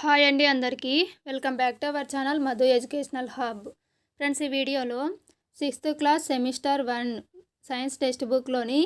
Hi అండి అందరికీ. Welcome back to our channel Madhu educational hub. Friends ఈ వీడియోలో sixth class semester one science text బుక్లోని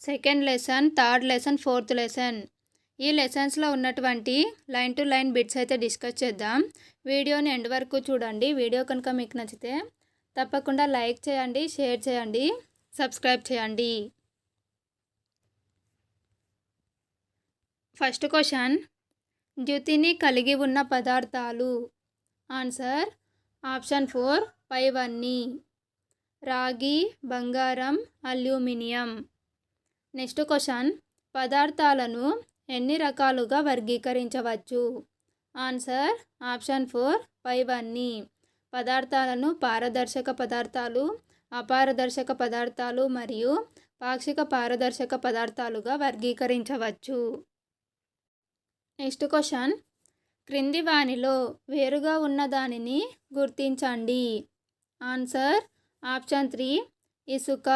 second lesson third lesson fourth lesson ఈ లెసన్స్లో ఉన్నటువంటి line to line bits అయితే discuss చేద్దాం. వీడియోని ఎండ్ వరకు చూడండి. వీడియో కనుక మీకు నచ్చితే తప్పకుండా లైక్ చేయండి షేర్ చేయండి సబ్స్క్రైబ్ చేయండి. First question. ద్యుతిని కలిగి ఉన్న పదార్థాలు. ఆన్సర్. Option four. పైవన్నీ. రాగి బంగారం అల్యూమినియం. Next question. పదార్థాలను ఎన్ని రకాలుగా వర్గీకరించవచ్చు? ఆన్సర్. Option four. పైవన్నీ. పదార్థాలను పారదర్శక పదార్థాలు అపారదర్శక పదార్థాలు మరియు పాక్షిక పారదర్శక పదార్థాలుగా వర్గీకరించవచ్చు. Next question. క్రింది వానిలో వేరుగా ఉన్న దానిని గుర్తించండి. ఆన్సర్ ఆప్షన్ త్రీ ఇసుక.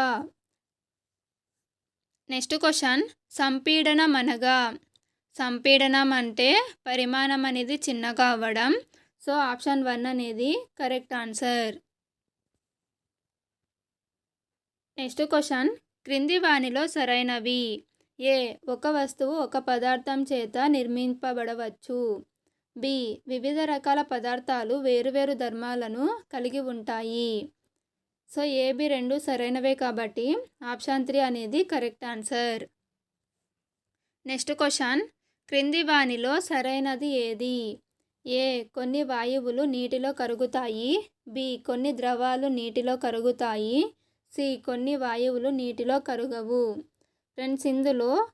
Next question. సంపీడనం అనగా సంపీడనం అంటే పరిమాణం అనేది చిన్నగా అవ్వడం. సో ఆప్షన్ వన్ అనేది కరెక్ట్ ఆన్సర్. Next question. క్రింది వానిలో సరైనవి. ఏ ఒక వస్తువు ఒక పదార్థం చేత నిర్మింపబడవచ్చు. బి వివిధ రకాల పదార్థాలు వేరువేరు ధర్మాలను కలిగి ఉంటాయి. సో ఏబి రెండు సరైనవే కాబట్టి ఆప్షన్ త్రీ అనేది కరెక్ట్ ఆన్సర్. Next question. క్రింది వానిలో సరైనది ఏది? ఏ కొన్ని వాయువులు నీటిలో కరుగుతాయి. బి కొన్ని ద్రవాలు నీటిలో కరుగుతాయి. సి కొన్ని వాయువులు నీటిలో కరుగవు. ఫ్రెండ్స్ ఇందులో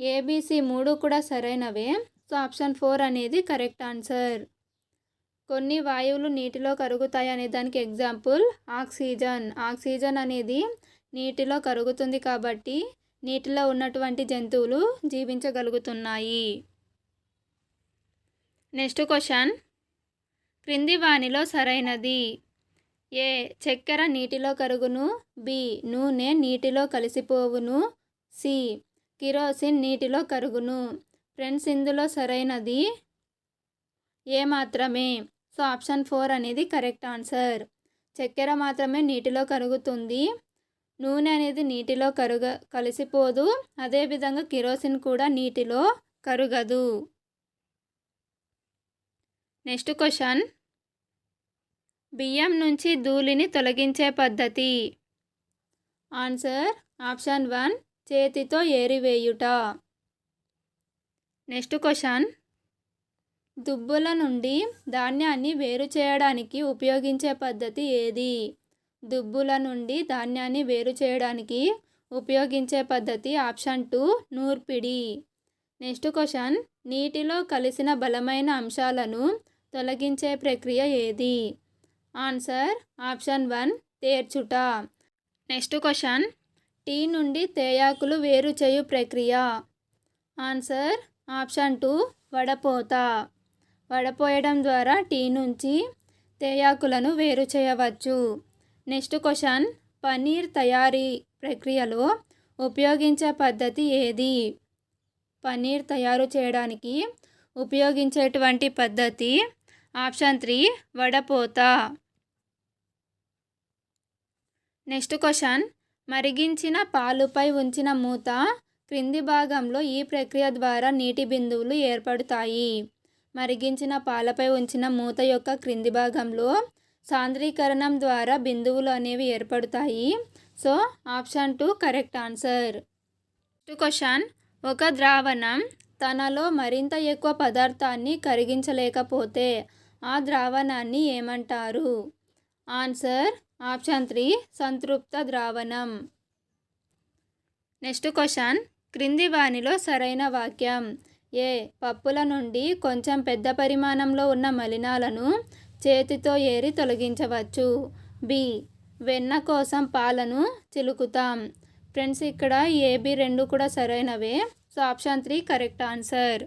ఏబీసీ మూడు కూడా సరైనవే. సో ఆప్షన్ ఫోర్ అనేది కరెక్ట్ ఆన్సర్. కొన్ని వాయువులు నీటిలో కరుగుతాయి అనే దానికి ఎగ్జాంపుల్ ఆక్సిజన్. ఆక్సిజన్ అనేది నీటిలో కరుగుతుంది కాబట్టి నీటిలో ఉన్నటువంటి జంతువులు జీవించగలుగుతున్నాయి. Next question. క్రింది వాణిలో సరైనది. ఏ చక్కెర నీటిలో కరుగును. బి నూనె నీటిలో కలిసిపోవును. సి. కిరోసిన్ నీటిలో కరుగును. ఫ్రెండ్స్ ఇందులో సరైనది ఏ మాత్రమే సో ఆప్షన్ ఫోర్ అనేది కరెక్ట్ ఆన్సర్. చక్కెర మాత్రమే నీటిలో కరుగుతుంది. నూనె అనేది నీటిలో కరుగ కలిసిపోదు. అదేవిధంగా కిరోసిన్ కూడా నీటిలో కరుగదు. Next question. బియ్యం నుంచి ధూళిని తొలగించే పద్ధతి? ఆన్సర్ ఆప్షన్ వన్ చేతితో ఏరివేయుట. Next question. దుబ్బుల నుండి ధాన్యాన్ని వేరు చేయడానికి ఉపయోగించే పద్ధతి ఏది? దుబ్బుల నుండి ధాన్యాన్ని వేరు చేయడానికి ఉపయోగించే పద్ధతి ఆప్షన్ టూ నూర్పిడి. Next question. నీటిలో కలిసిన బలమైన అంశాలను తొలగించే ప్రక్రియ ఏది? Answer option one తేర్చుట. Next question. Tea నుండి తేయాకులు వేరు చేయు ప్రక్రియ. ఆన్సర్. Option two. వడపోత. వడపోయడం ద్వారా టీ నుంచి తేయాకులను వేరు చేయవచ్చు. Next question. పనీర్ తయారీ ప్రక్రియలో ఉపయోగించే పద్ధతి ఏది? పనీర్ తయారు చేయడానికి ఉపయోగించేటువంటి పద్ధతి? Option three. వడపోత. Next question. మరిగించిన పాలుపై ఉంచిన మూత క్రింది భాగంలో ఈ ప్రక్రియ ద్వారా నీటి బిందువులు ఏర్పడతాయి. మరిగించిన పాలపై ఉంచిన మూత యొక్క క్రింది భాగంలో సాంద్రీకరణం ద్వారా బిందువులు అనేవి ఏర్పడతాయి. So option two correct answer. Next question. ఒక ద్రావణం తనలో మరింత ఎక్కువ పదార్థాన్ని కరిగించలేకపోతే ఆ ద్రావణాన్ని ఏమంటారు? ఆన్సర్ ఆప్షన్ త్రీ సంతృప్త ద్రావణం. Next question. క్రింది వానిలో సరైన వాక్యం. ఏ. పప్పుల నుండి కొంచెం పెద్ద పరిమాణంలో ఉన్న మలినాలను చేతితో ఏరి తొలగించవచ్చు. బి. వెన్న కోసం పాలను చిలుకుతాం. ఫ్రెండ్స్ ఇక్కడ ఏబి రెండు కూడా సరైనవే. So option three correct answer.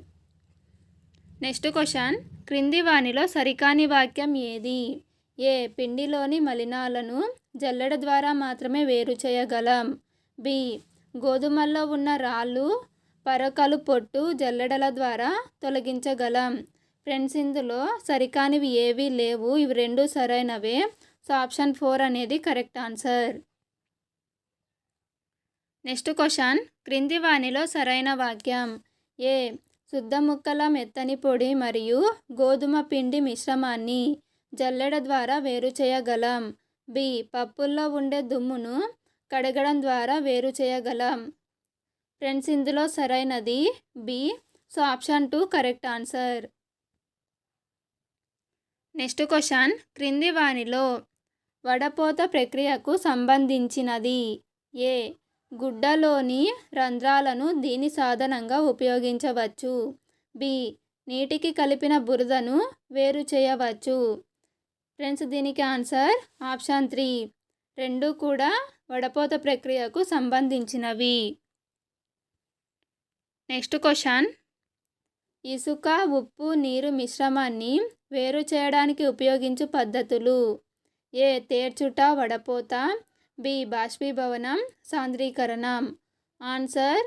Next question. క్రింది వానిలో సరికాని వాక్యం ఏది? ఏ పిండిలోని మలినాలను జల్లెడ ద్వారా మాత్రమే వేరు చేయగలం. బి. గోధుమల్లో ఉన్న రాళ్ళు పరకలు పొట్టు జల్లెడల ద్వారా తొలగించగలం. ఫ్రెండ్స్ ఇందులో సరికానివి ఏవీ లేవు. ఇవి రెండు సరైనవే. సో ఆప్షన్ ఫోర్ అనేది కరెక్ట్ ఆన్సర్. Next question. క్రింది వాణిలో సరైన వాక్యం. ఏ. శుద్ధ ముక్కల మెత్తని పొడి మరియు గోధుమ పిండి మిశ్రమాన్ని. జల్లెడ ద్వారా వేరు చేయగలం. బి. పప్పుల్లో ఉండే దుమ్మును కడగడం ద్వారా వేరు చేయగలం. ఫ్రెండ్స్ ఇందులో సరైనది B. So option two correct answer. Next question క్రింది వానిలో వడపోత ప్రక్రియకు సంబంధించినది. ఏ. గుడ్డలోని రంధ్రాలను దీని సాధనంగా ఉపయోగించవచ్చు. బి. నీటికి కలిపిన బురదను వేరు చేయవచ్చు. ఫ్రెండ్స్ దీనికి ఆన్సర్ ఆప్షన్ త్రీ. రెండు కూడా వడపోత ప్రక్రియకు సంబంధించినవి. Next question. ఇసుక ఉప్పు నీరు మిశ్రమాన్ని వేరు చేయడానికి ఉపయోగించు పద్ధతులు. ఏ. తేర్చుట వడపోత. బి. బాష్పీభవనం సాంద్రీకరణం. ఆన్సర్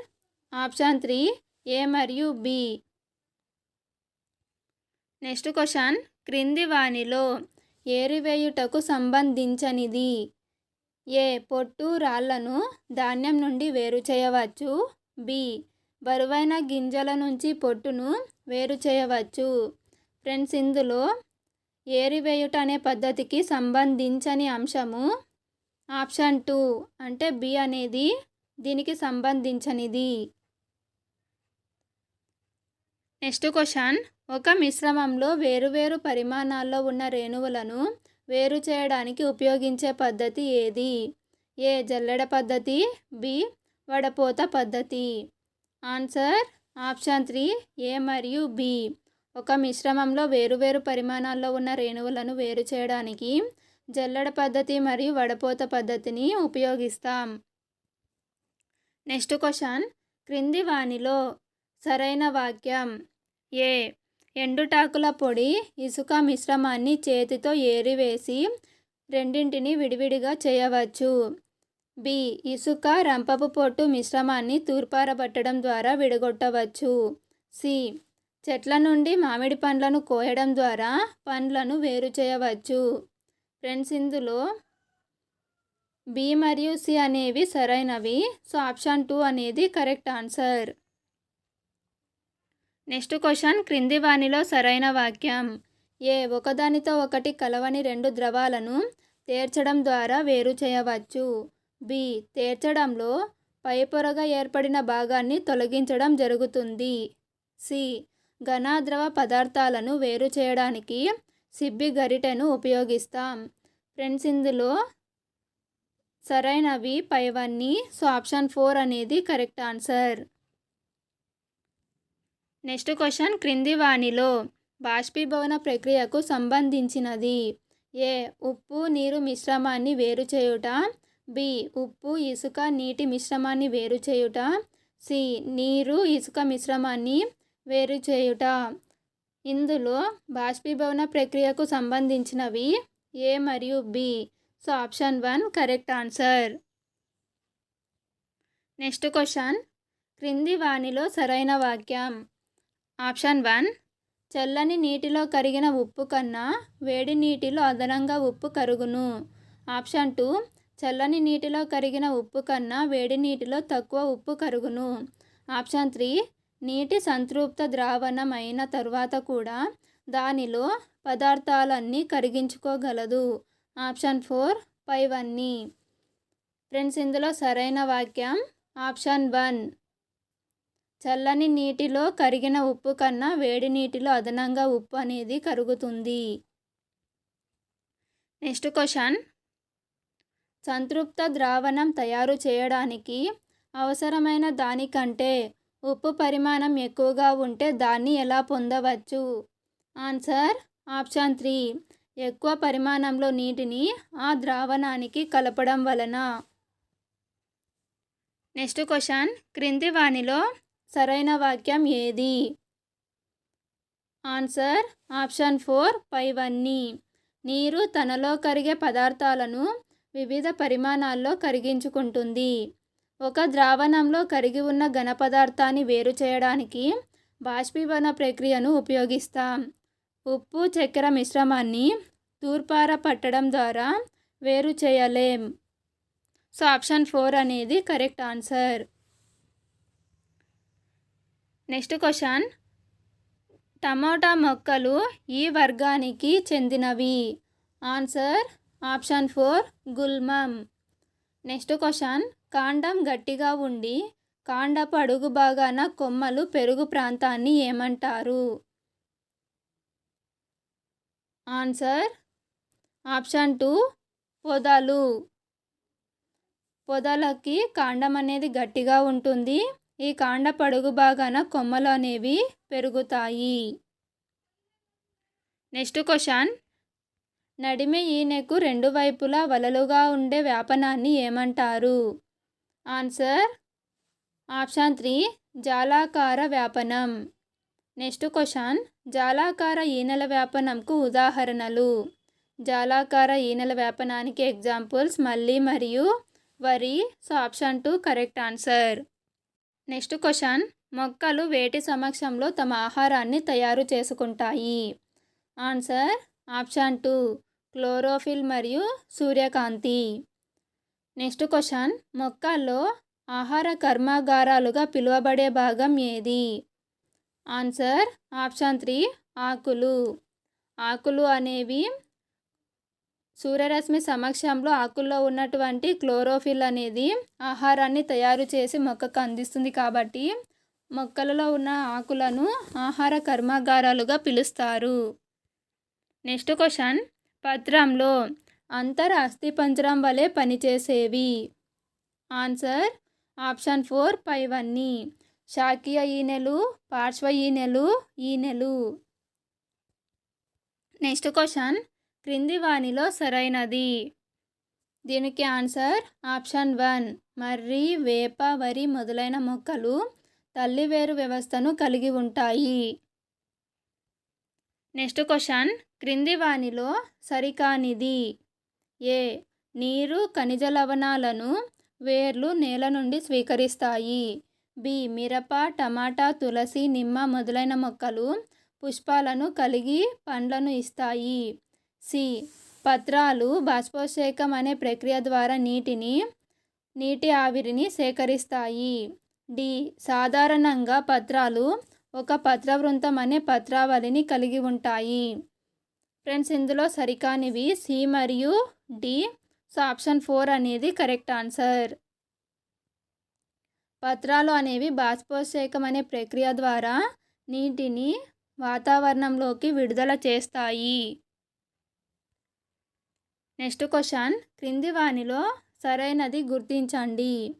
ఆప్షన్ త్రీ ఏ మరియు బి. Next question. క్రింది వాణిలో ఏరివేయుటకు సంబంధించనిది. ఏ పొట్టు రాళ్ళను ధాన్యం నుండి వేరు చేయవచ్చు. బి బరువైన గింజల నుంచి పొట్టును వేరు చేయవచ్చు. ఫ్రెండ్స్ ఇందులో ఏరివేయుట అనే పద్ధతికి సంబంధించని అంశము ఆప్షన్ టూ అంటే బి అనేది దీనికి సంబంధించనిది. Next question. ఒక మిశ్రమంలో వేరువేరు పరిమాణాల్లో ఉన్న రేణువులను వేరు చేయడానికి ఉపయోగించే పద్ధతి ఏది? ఏ. జల్లెడ పద్ధతి బి. వడపోత పద్ధతి. ఆన్సర్ ఆప్షన్ త్రీ ఏ మరియు బి. ఒక మిశ్రమంలో వేరువేరు పరిమాణాల్లో ఉన్న రేణువులను వేరు చేయడానికి జల్లెడ పద్ధతి మరియు వడపోత పద్ధతిని ఉపయోగిస్తాం. Next question. క్రింది వాణిలో సరైన వాక్యం. ఏ. ఎండుటాకుల పొడి ఇసుక మిశ్రమాన్ని చేతితో ఏరివేసి రెండింటిని విడివిడిగా చేయవచ్చు. బి. ఇసుక రంపపు పొట్టు మిశ్రమాన్ని తూర్పారబట్టడం ద్వారా విడగొట్టవచ్చు. సి. చెట్ల నుండి మామిడి పండ్లను కోయడం ద్వారా పండ్లను వేరు చేయవచ్చు. ఫ్రెండ్స్ ఇందులో బి మరియు సి అనేవి సరైనవి. సో ఆప్షన్ టూ అనేది కరెక్ట్ ఆన్సర్. నెక్స్ట్ క్వశ్చన్ క్రింది వాణిలో సరైన వాక్యం. ఏ ఒకదానితో ఒకటి కలవని రెండు ద్రవాలను తేర్చడం ద్వారా వేరు చేయవచ్చు. బి తేర్చడంలో పై పొరగా ఏర్పడిన భాగాన్ని తొలగించడం జరుగుతుంది. సి ఘనాద్రవ పదార్థాలను వేరు చేయడానికి సిబ్బి గరిటెను ఉపయోగిస్తాం. ఫ్రెండ్స్ ఇందులో సరైనవి పైవన్నీ సో ఆప్షన్ ఫోర్ అనేది కరెక్ట్ ఆన్సర్. నెక్స్ట్ క్వశ్చన్ క్రింది వాణిలో బాష్పీభవన ప్రక్రియకు సంబంధించినది. ఏ. ఉప్పు నీరు మిశ్రమాన్ని వేరు చేయుట. బి. ఉప్పు ఇసుక నీటి మిశ్రమాన్ని వేరు చేయుట. సి. నీరు ఇసుక మిశ్రమాన్ని వేరు చేయుట. ఇందులో బాష్పీభవన ప్రక్రియకు సంబంధించినవి ఏ మరియు B? So option one correct answer. Next question క్రింది వాణిలో సరైన వాక్యం. ఆప్షన్ వన్ చల్లని నీటిలో కరిగిన ఉప్పు కన్నా వేడి నీటిలో అదనంగా ఉప్పు కరుగును. ఆప్షన్ టూ చల్లని నీటిలో కరిగిన ఉప్పు కన్నా వేడి నీటిలో తక్కువ ఉప్పు కరుగును. ఆప్షన్ త్రీ నీటి సంతృప్త ద్రావణం అయిన తర్వాత కూడా దానిలో పదార్థాలన్నీ కరిగించుకోగలదు. ఆప్షన్ ఫోర్ పైవన్నీ. ఫ్రెండ్స్ ఇందులో సరైన వాక్యం. ఆప్షన్ వన్ చల్లని నీటిలో కరిగిన ఉప్పు కన్నా వేడి నీటిలో అదనంగా ఉప్పు అనేది కరుగుతుంది. Next question. సంతృప్త ద్రావణం తయారు చేయడానికి అవసరమైన దానికంటే ఉప్పు పరిమాణం ఎక్కువగా ఉంటే దాన్ని ఎలా పొందవచ్చు? Answer option three. ఎక్కువ పరిమాణంలో నీటిని ఆ ద్రావణానికి కలపడం వలన. Next question. క్రింది వానిలో సరైన వాక్యం ఏది? ఆన్సర్ ఆప్షన్ ఫోర్ పైవన్నీ నీరు తనలో కరిగే పదార్థాలను వివిధ పరిమాణాల్లో కరిగించుకుంటుంది. ఒక ద్రావణంలో కరిగి ఉన్న ఘన పదార్థాన్ని వేరు చేయడానికి బాష్పీభవన ప్రక్రియను ఉపయోగిస్తాం. ఉప్పు చక్కెర మిశ్రమాన్ని తూర్పార పట్టడం ద్వారా వేరు చేయలేం. సో ఆప్షన్ ఫోర్ అనేది correct answer. Next question. Tomato మొక్కలు ఈ వర్గానికి చెందినవి. Answer option four గుల్మం. Next question. కాండం గట్టిగా ఉండి కాండపు అడుగు భాగాన కొమ్మలు పెరుగు ప్రాంతాన్ని ఏమంటారు? ఆన్సర్ ఆప్షన్ టూ పొదలు. పొదలకి కాండం అనేది గట్టిగా ఉంటుంది. ఈ కాండ పడుగు భాగాన కొమ్మలు అనేవి పెరుగుతాయి. Next question. నడిమి ఈనెకు రెండు వైపులా వలలుగా ఉండే వ్యాపనాన్ని ఏమంటారు? ఆన్సర్. ఆప్షన్ త్రీ జాలాకార వ్యాపనం. Next question. జాలాకార ఈనెల వ్యాపనంకు ఉదాహరణలు. జాలాకార ఈనెల వ్యాపనానికి ఎగ్జాంపుల్స్ మళ్ళీ మరియు వరి. So option two correct answer. Next question. మొక్కలు వేటి సమక్షంలో తమ ఆహారాన్ని తయారు చేసుకుంటాయి? ఆన్సర్ ఆప్షన్ టూ క్లోరోఫిల్ మరియు సూర్యకాంతి. Next question. మొక్కల్లో ఆహార కర్మాగారాలుగా పిలువబడే భాగం ఏది? ఆన్సర్ ఆప్షన్ త్రీ ఆకులు. ఆకులు అనేవి సూర్యరశ్మి సమక్షంలో ఆకుల్లో ఉన్నటువంటి క్లోరోఫిల్ అనేది ఆహారాన్ని తయారు చేసి మొక్కకు అందిస్తుంది కాబట్టి మొక్కలలో ఉన్న ఆకులను ఆహార కర్మాగారాలుగా పిలుస్తారు. Next question. పత్రంలో అంతర అస్థిపంజరం వలె పనిచేసేవి? ఆన్సర్ ఆప్షన్ ఫోర్ పైవన్నీ. శాకీయ ఈనెలు పార్శ్వ ఈనెలు ఈనెలు. Next question. క్రింది వానిలో సరైనది. దీనికి ఆన్సర్ ఆప్షన్ వన్. మర్రి వేప వరి మొదలైన మొక్కలు తల్లివేరు వ్యవస్థను కలిగి ఉంటాయి. Next question. క్రింది వానిలో సరికానిది. ఏ. నీరు ఖనిజ లవణాలను వేర్లు నేల నుండి స్వీకరిస్తాయి. బి. మిరప టమాటా తులసి నిమ్మ మొదలైన మొక్కలు పుష్పాలను కలిగి పండ్లను ఇస్తాయి. సి. పత్రాలు బాష్పోత్సేకం అనే ప్రక్రియ ద్వారా నీటిని నీటి ఆవిరిని సేకరిస్తాయి. డి. సాధారణంగా పత్రాలు ఒక పత్రవృంతం అనే పత్రావళిని కలిగి ఉంటాయి. ఫ్రెండ్స్ ఇందులో సరికానివి సి మరియు డి. సో ఆప్షన్ ఫోర్ అనేది కరెక్ట్ ఆన్సర్. పత్రాలు అనేవి బాష్పోత్సేకం అనే ప్రక్రియ ద్వారా నీటిని వాతావరణంలోకి విడుదల చేస్తాయి. Next question. క్రింది వానిలో సరైనది గుర్తించండి.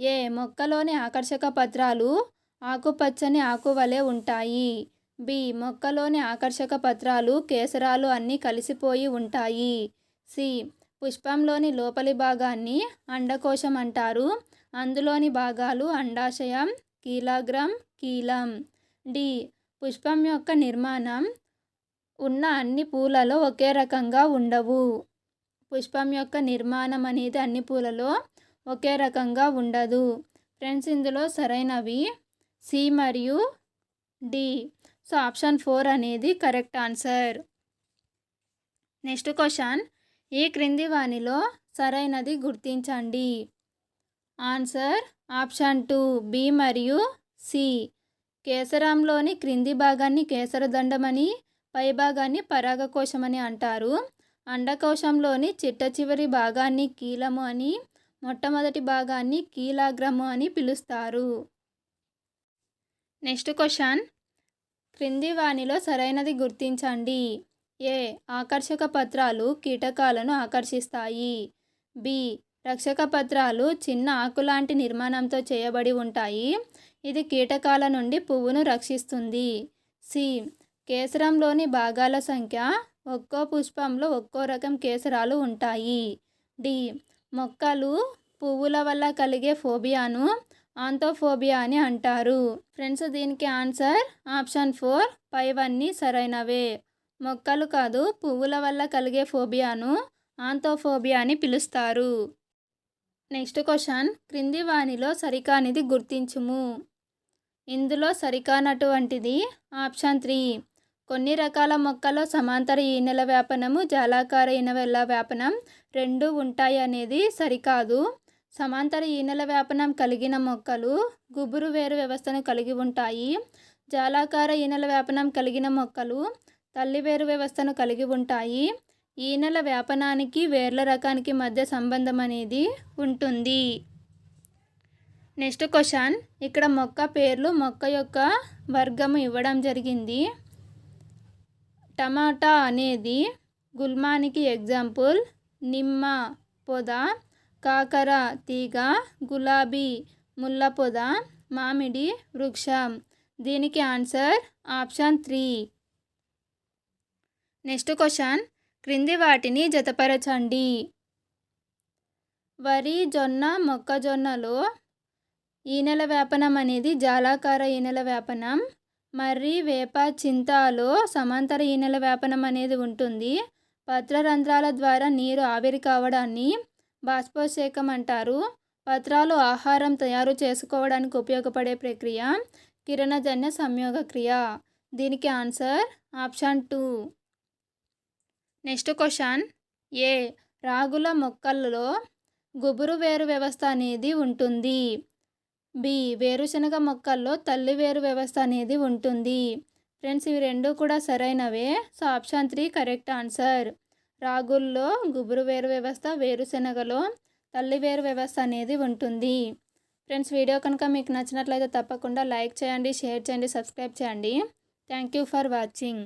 ఏ మొక్కలోని ఆకర్షక పత్రాలు ఆకుపచ్చని ఆకువలే ఉంటాయి. బి మొక్కలోని ఆకర్షక పత్రాలు కేసరాలు అన్నీ కలిసిపోయి ఉంటాయి. సి పుష్పంలోని లోపలి భాగాన్ని అండకోశం అంటారు. అందులోని భాగాలు అండాశయం కీలాగ్రం కీలం. డి పుష్పం యొక్క నిర్మాణం. ఉన్న అన్ని పూలలో ఒకే రకంగా ఉండవు. పుష్పం యొక్క నిర్మాణం అనేది అన్ని పూలలో ఒకే రకంగా ఉండదు. ఫ్రెండ్స్ ఇందులో సరైనవి సి మరియు డి. సో ఆప్షన్ ఫోర్ అనేది కరెక్ట్ ఆన్సర్. Next question. ఈ క్రింది వాణిలో సరైనది గుర్తించండి. ఆన్సర్ ఆప్షన్ టూ బి మరియు సి. కేసరంలోని క్రింది భాగాన్ని కేసరదండమని పై భాగాన్ని పరాగకోశమని అంటారు. అండకోశంలోని చిట్ట చివరి భాగాన్ని కీలము అని మొట్టమొదటి భాగాన్ని కీలాగ్రము అని పిలుస్తారు. Next question. క్రింది వాణిలో సరైనది గుర్తించండి. ఏ. ఆకర్షక పత్రాలు కీటకాలను ఆకర్షిస్తాయి. బి. రక్షక పత్రాలు చిన్న ఆకులాంటి నిర్మాణంతో చేయబడి ఉంటాయి. ఇది కీటకాల నుండి పువ్వును రక్షిస్తుంది. సి. కేసరంలోని భాగాల సంఖ్య ఒక్కో పుష్పంలో ఒక్కో రకం కేసరాలు ఉంటాయి. డి. మొక్కలు పువ్వుల వల్ల కలిగే ఫోబియాను ఆంతోఫోబియా అని అంటారు. ఫ్రెండ్స్ దీనికి ఆన్సర్ ఆప్షన్ ఫోర్ పైవన్నీ సరైనవే. మొక్కలు కాదు పువ్వుల వల్ల కలిగే ఫోబియాను ఆంతోఫోబియా అని పిలుస్తారు. నెక్స్ట్ క్వశ్చన్ క్రింది వాణిలో సరికానిది గుర్తించుము. ఇందులో సరికానటువంటిది ఆప్షన్ త్రీ కొన్ని రకాల మొక్కల్లో సమాంతర ఈనెల వ్యాపనము జాలాకార ఈనెల వ్యాపనం రెండు ఉంటాయి అనేది సరికాదు. సమాంతర ఈనెల వ్యాపనం కలిగిన మొక్కలు గుబురు వేరు వ్యవస్థను కలిగి ఉంటాయి. జాలాకార ఈనెల వ్యాపనం కలిగిన మొక్కలు తల్లి వేరు వ్యవస్థను కలిగి ఉంటాయి. ఈనెల వ్యాపనానికి వేర్ల రకానికి మధ్య సంబంధం అనేది ఉంటుంది. Next question. ఇక్కడ మొక్క పేర్లు మొక్క యొక్క వర్గము ఇవ్వడం జరిగింది. టమాటా అనేది గుల్మానికి ఎగ్జాంపుల్. నిమ్మ పొద కాకర తీగ గులాబీ ముళ్ళ పొద మామిడి వృక్షం. దీనికి answer option three. Next question. క్రింది వాటిని జతపరచండి. వరి జొన్న మొక్కజొన్నలో ఈనెల వ్యాపనం అనేది జాలాకార ఈనెల వ్యాపనం. మర్రి వేప చింతాలో సమాంతర ఈనెల వ్యాపనం అనేది ఉంటుంది. పత్రరంధ్రాల ద్వారా నీరు ఆవిరి కావడాన్ని బాష్పోత్సేకం అంటారు. పత్రాలు ఆహారం తయారు చేసుకోవడానికి ఉపయోగపడే ప్రక్రియ కిరణజన్య సంయోగ క్రియ. దీనికి answer option two. Next question. A. రాగుల మొక్కలలో గుబురు వేరు వ్యవస్థ అనేది ఉంటుంది. బి. వేరుశనగ మొక్కల్లో తల్లి వేరు వ్యవస్థ అనేది ఉంటుంది. ఫ్రెండ్స్ ఇవి రెండు కూడా సరైనవే? So option three correct answer. రాగుల్లో గుబురు వేరు వ్యవస్థ వేరుశనగలో తల్లి వేరు వ్యవస్థ అనేది ఉంటుంది. ఫ్రెండ్స్ వీడియో కనుక మీకు నచ్చినట్లయితే తప్పకుండా లైక్ చేయండి షేర్ చేయండి సబ్స్క్రైబ్ చేయండి. Thank you for watching.